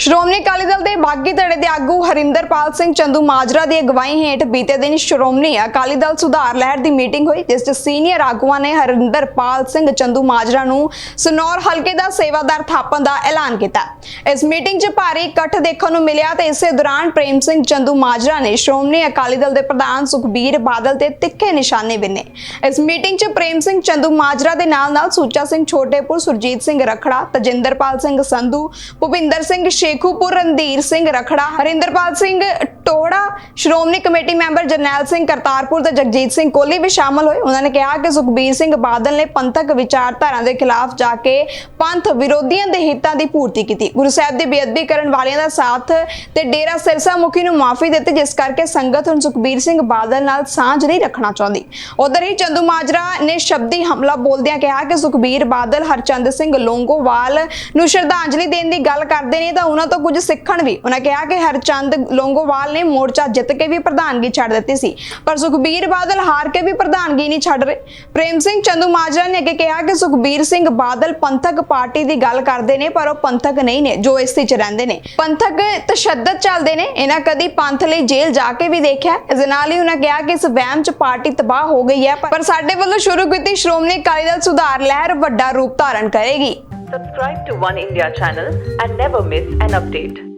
ਸ਼੍ਰੋਮਣੀ ਅਕਾਲੀ ਦਲ ਦੇ ਬਾਗੀ ਧੜੇ ਦੇ ਆਗੂ ਹਰਿੰਦਰਪਾਲ ਸਿੰਘ ਚੰਦੂ ਮਾਜਰਾ ਦੀ ਅਗਵਾਈ ਹੇਠ ਬੀਤੇ ਦਿਨ ਸ਼੍ਰੋਮਣੀ ਅਕਾਲੀ ਦਲ ਸੁਧਾਰ ਲਹਿਰ ਦੀ ਮੀਟਿੰਗ ਹੋਈ, ਜਿਸ 'ਚ ਸੀਨੀਅਰ ਆਗੂਆਂ ਨੇ ਹਰਿੰਦਰਪਾਲ ਸਿੰਘ ਚੰਦੂ ਮਾਜਰਾ ਨੂੰ ਸਨੌਰ ਹਲਕੇ ਦਾ ਸੇਵਾਦਾਰ ਥਾਪਣ ਦਾ ਐਲਾਨ ਕੀਤਾ। ਇਸ ਮੀਟਿੰਗ 'ਚ ਭਾਰੀ ਇਕੱਠ ਦੇਖਣ ਨੂੰ ਮਿਲਿਆ ਤੇ ਇਸੇ ਦੌਰਾਨ ਪ੍ਰੇਮ ਸਿੰਘ ਚੰਦੂ ਮਾਜਰਾ ਨੇ ਸ਼੍ਰੋਮਣੀ ਅਕਾਲੀ ਦਲ ਦੇ ਪ੍ਰਧਾਨ ਸੁਖਬੀਰ ਬਾਦਲ ਤੇ ਤਿੱਖੇ ਨਿਸ਼ਾਨੇ ਬਿੰਨੇ। ਇਸ ਮੀਟਿੰਗ 'ਚ ਪ੍ਰੇਮ ਸਿੰਘ ਚੰਦੂ ਮਾਜਰਾ ਦੇ ਨਾਲ ਨਾਲ ਸੁੱਚਾ ਸਿੰਘ ਛੋਟੇਪੁਰ, ਸੁਰਜੀਤ ਸਿੰਘ ਰਖੜਾ, ਤਜਿੰਦਰਪਾਲ ਸਿੰਘ ਸੰਧੂ, ਭੁਪਿੰਦਰ ਸਿੰਘ ਸ਼ੇਖੂਪੁਰ ਰਣਧੀਰ ਸਿੰਘ ਰਖੜਾ ਹਰਿੰਦਰਪਾਲ ਸਿੰਘ ਟੋੜਾ ਸ਼੍ਰੋਮਣੀ ਕਮੇਟੀ ਮੈਂਬਰ ਜਰਨੈਲ ਸਿੰਘ ਕਰਤਾਰਪੁਰ ਤੇ ਜਗਜੀਤ ਸਿੰਘ ਕੋਹਲੀ ਵੀ ਸ਼ਾਮਲ ਹੋਏ। ਉਹਨਾਂ ਨੇ ਕਿਹਾ ਕਿ ਸੁਖਬੀਰ ਸਿੰਘ ਬਾਦਲ ਨੇ ਪੰਥਕ ਵਿਚਾਰਧਾਰਾ ਦੇ ਖਿਲਾਫ ਜਾ ਕੇ ਪੰਥ ਵਿਰੋਧੀਆਂ ਦੇ ਹਿੱਤਾਂ ਦੀ ਪੂਰਤੀ ਕੀਤੀ। ਗੁਰੂ ਸਾਹਿਬ ਦੀ ਬੇਅਦਬੀ ਕਰਨ ਵਾਲਿਆਂ ਦਾ ਸਾਥ ਤੇ ਡੇਰਾ ਸਿਰਸਾ ਮੁਖੀ ਨੂੰ ਮਾਫੀ ਦਿੱਤੀ, ਜਿਸ ਕਰਕੇ ਸੰਗਤ ਹੁਣ ਸੁਖਬੀਰ ਸਿੰਘ ਬਾਦਲ ਨਾਲ ਸਾਂਝ ਨਹੀਂ ਰੱਖਣਾ ਚਾਹੁੰਦੀ। ਉਧਰ ਹੀ ਚੰਦੂ ਮਾਜਰਾ ਨੇ ਸ਼ਬਦੀ ਹਮਲਾ ਬੋਲਦਿਆਂ ਕਿਹਾ ਕਿ ਸੁਖਬੀਰ ਬਾਦਲ ਹਰਚੰਦ ਸਿੰਘ ਲੋਂਗੋਵਾਲ ਨੂੰ ਸ਼ਰਧਾਂਜਲੀ ਦੇਣ ਦੀ ਗੱਲ ਕਰਦੇ ਨੇ ਤਾਂ ਉਹਨਾਂ ਤੋਂ ਕੁਝ ਸਿੱਖਣ ਵੀ। ਉਹਨਾਂ ਕਿਹਾ ਕਿ ਹਰਚੰਦ ਲੋਂਗੋਵਾਲ ਨੇ ਮੋਰਚਾ ਜਿੱਤ ਕੇ ਵੀ ਪ੍ਰਧਾਨਗੀ ਛੱਡ ਦਿੱਤੀ ਸੀ। ਪਰ ਸੁਖਬੀਰ ਬਾਦਲ ਹਾਰ ਕੇ ਵੀ ਪ੍ਰਧਾਨਗੀ ਨਹੀਂ ਛੱਡ ਰਹੇ। ਪ੍ਰੇਮ ਸਿੰਘ ਚੰਦੂ ਮਾਜਰਾ ਨੇ ਅੱਗੇ ਕਿਹਾ ਕਿ ਸੁਖਬੀਰ ਸਿੰਘ ਬਾਦਲ ਪੰਥਕ ਪਾਰਟੀ ਦੀ ਗੱਲ ਕਰਦੇ ਨੇ, ਪਰ ਉਹ ਪੰਥਕ ਨਹੀਂ ਨੇ, ਜੋ ਇਸ 'ਚ ਰਹਿੰਦੇ ਨੇ। ਪੰਥਕ ਤਸ਼ੱਦਦ ਚੱਲਦੇ ਨੇ। ਇਹਨਾਂ ਕਦੀ ਪੰਥ ਲਈ ਜੇਲ੍ਹ ਜਾ ਕੇ ਵੀ ਦੇਖਿਆ। ਇਸ ਨਾਲ ਹੀ ਉਹਨਾਂ ਕਿਹਾ ਕਿ ਇਸ ਵਹਿਮ 'ਚ ਪਾਰਟੀ ਤਬਾਹ ਹੋ ਗਈ ਹੈ, ਪਰ ਸਾਡੇ ਵੱਲੋਂ ਸ਼ੁਰੂ ਕੀਤੀ ਸ਼੍ਰੋਮਣੀ ਅਕਾਲੀ ਦਲ ਸੁਧਾਰ ਲਹਿਰ ਵੱਡਾ ਰੂਪ ਧਾਰਨ ਕਰੇਗੀ। Subscribe to One India channel and never miss an update.